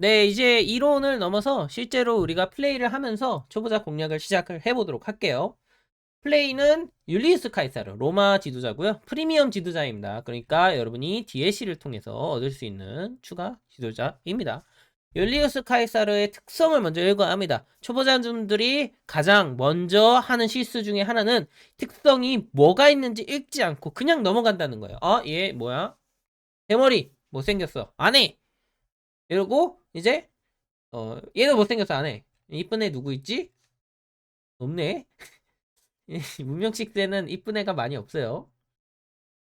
네, 이제 이론을 넘어서 실제로 우리가 플레이를 하면서 초보자 공략을 시작을 해보도록 할게요. 플레이는 율리우스 카이사르, 로마 지도자고요. 프리미엄 지도자입니다. 그러니까 여러분이 DLC를 통해서 얻을 수 있는 추가 지도자입니다. 율리우스 카이사르의 특성을 먼저 읽어야 합니다. 초보자분들이 가장 먼저 하는 실수 중에 하나는 특성이 뭐가 있는지 읽지 않고 그냥 넘어간다는 거예요. 아, 얘 뭐야? 대머리 못생겼어. 안 해. 이러고 이제 어 얘는 못생겨서 안 해. 이쁜 애 누구 있지? 없네. 문명식 때는 이쁜 애가 많이 없어요.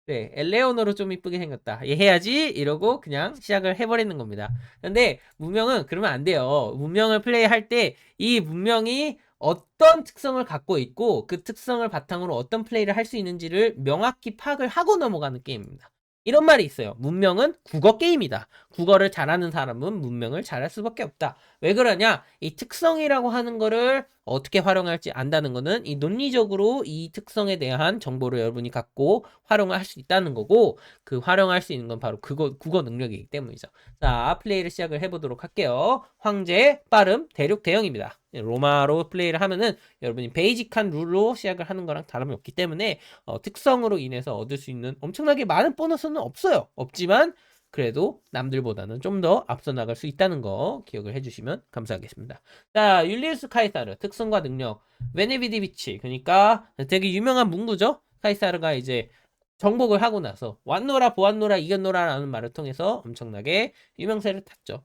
네, 엘레오너로 좀 이쁘게 생겼다. 얘 해야지 이러고 그냥 시작을 해버리는 겁니다. 근데 문명은 그러면 안 돼요. 문명을 플레이할 때 이 문명이 어떤 특성을 갖고 있고 그 특성을 바탕으로 어떤 플레이를 할 수 있는지를 명확히 파악을 하고 넘어가는 게임입니다. 이런 말이 있어요. 문명은 국어 게임이다. 국어를 잘하는 사람은 문명을 잘할 수밖에 없다. 왜 그러냐? 이 특성이라고 하는 거를 어떻게 활용할지 안다는 거는 이 논리적으로 이 특성에 대한 정보를 여러분이 갖고 활용을 할 수 있다는 거고 그 활용할 수 있는 건 바로 그거 국어 능력이기 때문이죠. 자, 플레이를 시작을 해 보도록 할게요. 황제, 빠름, 대륙, 대형입니다. 로마로 플레이를 하면은 여러분이 베이직한 룰로 시작을 하는 거랑 다름이 없기 때문에 어, 특성으로 인해서 얻을 수 있는 엄청나게 많은 보너스는 없어요. 없지만 그래도 남들보다는 좀 더 앞서 나갈 수 있다는 거 기억을 해주시면 감사하겠습니다. 자, 율리우스 카이사르 특성과 능력 베네비디비치 그러니까 되게 유명한 문구죠. 카이사르가 이제 정복을 하고 나서 왔노라 보았노라 이겼노라라는 말을 통해서 엄청나게 유명세를 탔죠.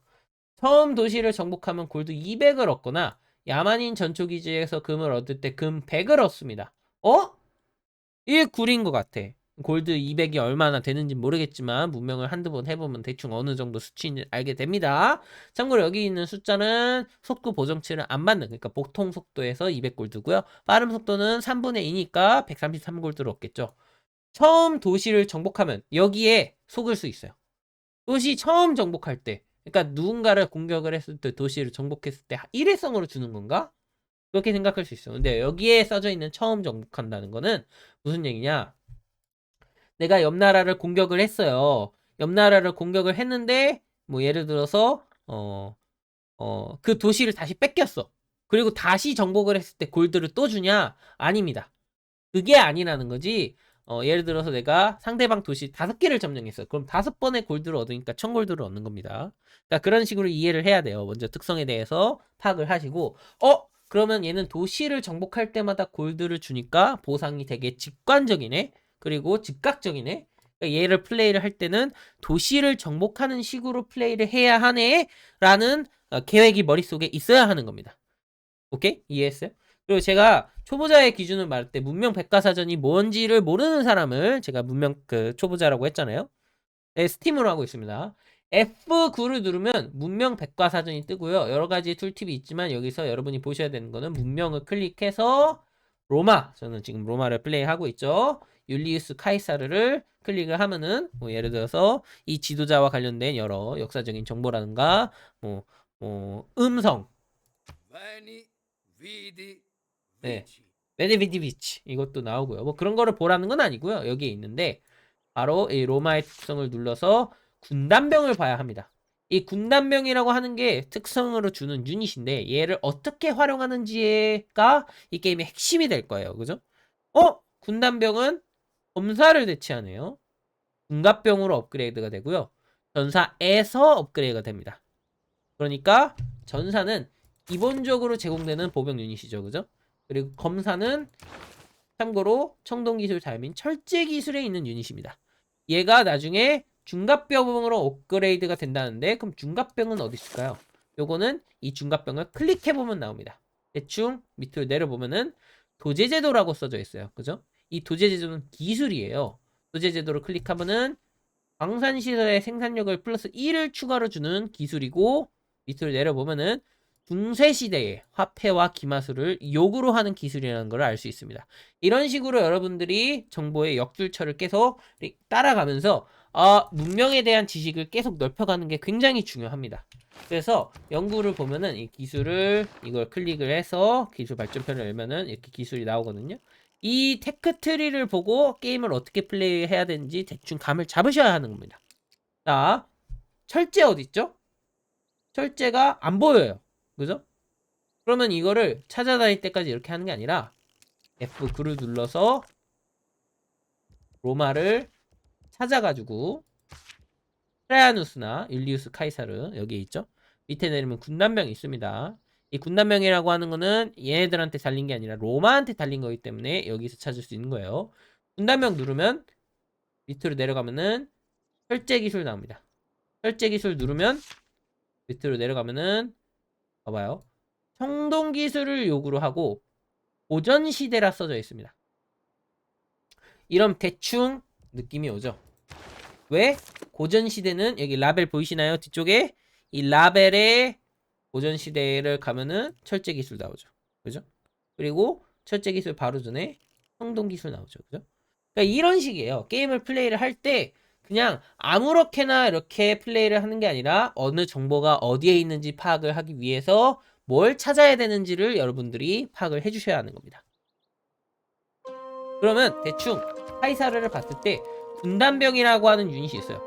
처음 도시를 정복하면 골드 200을 얻거나 야만인 전초기지에서 금을 얻을 때 금 100을 얻습니다. 어? 이게 굴인 것 같아. 골드 200이 얼마나 되는지 모르겠지만 문명을 한두 번 해보면 대충 어느 정도 수치인지 알게 됩니다. 참고로 여기 있는 숫자는 속도 보정치를 안 받는 그러니까 보통 속도에서 200골드고요. 빠른 속도는 3분의 2니까 133골드를 얻겠죠. 처음 도시를 정복하면 여기에 속을 수 있어요. 도시 처음 정복할 때 그러니까 누군가를 공격을 했을 때 도시를 정복했을 때 일회성으로 주는 건가? 그렇게 생각할 수 있어요. 근데 여기에 써져 있는 처음 정복한다는 거는 무슨 얘기냐? 내가 옆 나라를 공격을 했어요. 옆 나라를 공격을 했는데 뭐 예를 들어서 어 어, 그 도시를 다시 뺏겼어. 그리고 다시 정복을 했을 때 골드를 또 주냐? 아닙니다. 그게 아니라는 거지. 어, 예를 들어서 내가 상대방 도시 다섯 개를 점령했어. 그럼 다섯 번의 골드를 얻으니까 천 골드를 얻는 겁니다. 그러니까 그런 식으로 이해를 해야 돼요. 먼저 특성에 대해서 파악을 하시고, 어? 그러면 얘는 도시를 정복할 때마다 골드를 주니까 보상이 되게 직관적이네. 그리고 즉각적이네. 그러니까 얘를 플레이를 할 때는 도시를 정복하는 식으로 플레이를 해야 하네 라는 어, 계획이 머릿속에 있어야 하는 겁니다. 오케이? 이해했어요? 그리고 제가 초보자의 기준을 말할 때 문명 백과사전이 뭔지를 모르는 사람을 제가 문명 그 초보자라고 했잖아요. 네, 스팀으로 하고 있습니다. F9를 누르면 문명 백과사전이 뜨고요. 여러 가지 툴팁이 있지만 여기서 여러분이 보셔야 되는 거는 문명을 클릭해서 로마 저는 지금 로마를 플레이하고 있죠. 율리우스 카이사르를 클릭을 하면은 뭐 예를 들어서 이 지도자와 관련된 여러 역사적인 정보라든가 뭐, 뭐 음성 네. 베네비디비치 이것도 나오고요. 뭐 그런 거를 보라는 건 아니고요. 여기에 있는데 바로 이 로마의 특성을 눌러서 군단병을 봐야 합니다. 이 군단병이라고 하는 게 특성으로 주는 유닛인데 얘를 어떻게 활용하는지가 이 게임의 핵심이 될 거예요. 그죠? 어? 군단병은 검사를 대체하네요. 군갑병으로 업그레이드가 되고요. 전사에서 업그레이드가 됩니다. 그러니까 전사는 기본적으로 제공되는 보병 유닛이죠. 그죠? 그리고 검사는 참고로 청동 기술 다음인 철제 기술에 있는 유닛입니다. 얘가 나중에 중갑병으로 업그레이드가 된다는데 그럼 중갑병은 어디 있을까요? 요거는 이 중갑병을 클릭해 보면 나옵니다. 대충 밑으로 내려보면은 도제제도라고 써져 있어요. 그죠? 이 도제제도는 기술이에요. 도제제도를 클릭하면은 광산시설의 생산력을 플러스 1을 추가로 주는 기술이고 밑으로 내려보면은 중세시대의 화폐와 기마술을 욕으로 하는 기술이라는 걸 알 수 있습니다. 이런 식으로 여러분들이 정보의 역줄처를 계속 따라가면서 아, 문명에 대한 지식을 계속 넓혀가는 게 굉장히 중요합니다. 그래서 연구를 보면은 이 기술을 이걸 클릭을 해서 기술 발전편을 열면은 이렇게 기술이 나오거든요. 이 테크 트리를 보고 게임을 어떻게 플레이해야 되는지 대충 감을 잡으셔야 하는 겁니다. 자, 철제 어디 있죠? 철제가 안 보여요. 그죠? 그러면 이거를 찾아다닐 때까지 이렇게 하는 게 아니라 F9를 눌러서 로마를 찾아가지고 트라야누스나 율리우스 카이사르 여기에 있죠. 밑에 내리면 군단병이 있습니다. 이 군단병이라고 하는 거는 얘네들한테 달린 게 아니라 로마한테 달린 거기 때문에 여기서 찾을 수 있는 거예요. 군단병 누르면 밑으로 내려가면은 철제 기술 나옵니다. 철제 기술 누르면 밑으로 내려가면은 봐봐요. 청동 기술을 요구로 하고 고전 시대라 써져 있습니다. 이런 대충 느낌이 오죠. 왜? 고전 시대는 여기 라벨 보이시나요? 뒤쪽에 이 라벨에 고전 시대를 가면은 철제 기술 나오죠. 그죠? 그리고 철제 기술 바로 전에 청동 기술 나오죠. 그죠? 그러니까 이런 식이에요. 게임을 플레이를 할 때 그냥 아무렇게나 이렇게 플레이를 하는 게 아니라 어느 정보가 어디에 있는지 파악을 하기 위해서 뭘 찾아야 되는지를 여러분들이 파악을 해주셔야 하는 겁니다. 그러면 대충 카이사르를 봤을 때 군단병이라고 하는 유닛이 있어요.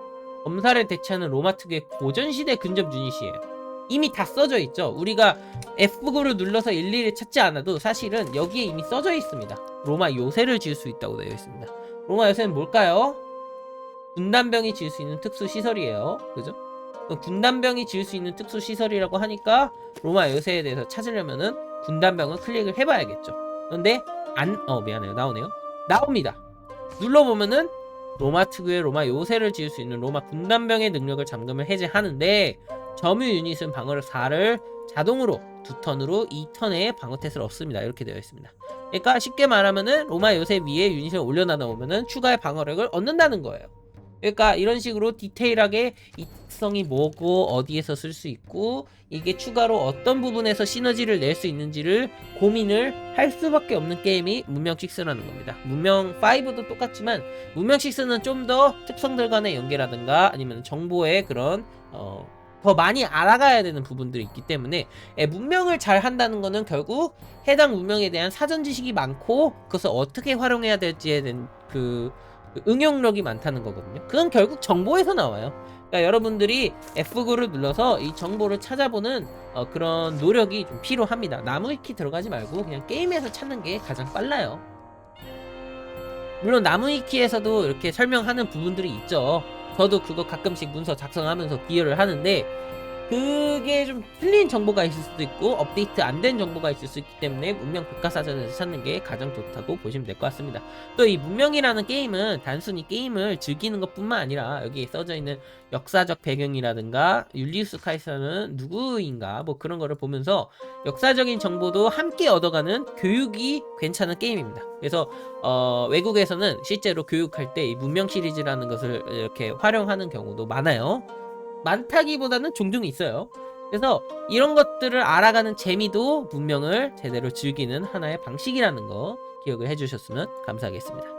검사를 대체하는 로마 특유의 고전시대 근접 유닛이에요. 이미 다 써져 있죠. 우리가 F9를 눌러서 일일이 찾지 않아도 사실은 여기에 이미 써져 있습니다. 로마 요새를 지을 수 있다고 되어 있습니다. 로마 요새는 뭘까요? 군단병이 지을 수 있는 특수 시설이에요. 그죠? 군단병이 지을 수 있는 특수 시설이라고 하니까 로마 요새에 대해서 찾으려면은 군단병을 클릭을 해봐야겠죠. 그런데 안, 어 미안해요 나오네요. 나옵니다. 눌러보면은 로마 특유의 로마 요새를 지을 수 있는 로마 군단병의 능력을 잠금을 해제하는데 점유 유닛은 방어력 4를 자동으로 두 턴으로 2턴에 방어 탓을 얻습니다. 이렇게 되어 있습니다. 그러니까 쉽게 말하면은 로마 요새 위에 유닛을 올려놔 놓으면은 추가의 방어력을 얻는다는 거예요. 그러니까 이런 식으로 디테일하게 이 특성이 뭐고 어디에서 쓸 수 있고 이게 추가로 어떤 부분에서 시너지를 낼 수 있는지를 고민을 할 수밖에 없는 게임이 문명 6라는 겁니다. 문명 5도 똑같지만 문명 6는 좀 더 특성들 간의 연계라든가 아니면 정보의 그런 어, 더 많이 알아가야 되는 부분들이 있기 때문에 예, 문명을 잘 한다는 거는 결국 해당 문명에 대한 사전 지식이 많고 그것을 어떻게 활용해야 될지에 대한 그, 그 응용력이 많다는 거거든요. 그건 결국 정보에서 나와요. 그러니까 여러분들이 F9를 눌러서 이 정보를 찾아보는 어, 그런 노력이 좀 필요합니다. 나무 위키 들어가지 말고 그냥 게임에서 찾는 게 가장 빨라요. 물론 나무 위키에서도 이렇게 설명하는 부분들이 있죠. 저도 그거 가끔씩 문서 작성하면서 기여를 하는데 그게 좀 틀린 정보가 있을 수도 있고 업데이트 안 된 정보가 있을 수 있기 때문에 문명 백과사전에서 찾는 게 가장 좋다고 보시면 될 것 같습니다. 또 이 문명이라는 게임은 단순히 게임을 즐기는 것뿐만 아니라 여기에 써져 있는 역사적 배경이라든가 율리우스 카이사는 누구인가 뭐 그런 거를 보면서 역사적인 정보도 함께 얻어가는 교육이 괜찮은 게임입니다. 그래서 어, 외국에서는 실제로 교육할 때 이 문명 시리즈라는 것을 이렇게 활용하는 경우도 많아요. 많다기보다는 종종 있어요. 그래서 이런 것들을 알아가는 재미도 문명을 제대로 즐기는 하나의 방식이라는 거 기억을 해주셨으면 감사하겠습니다.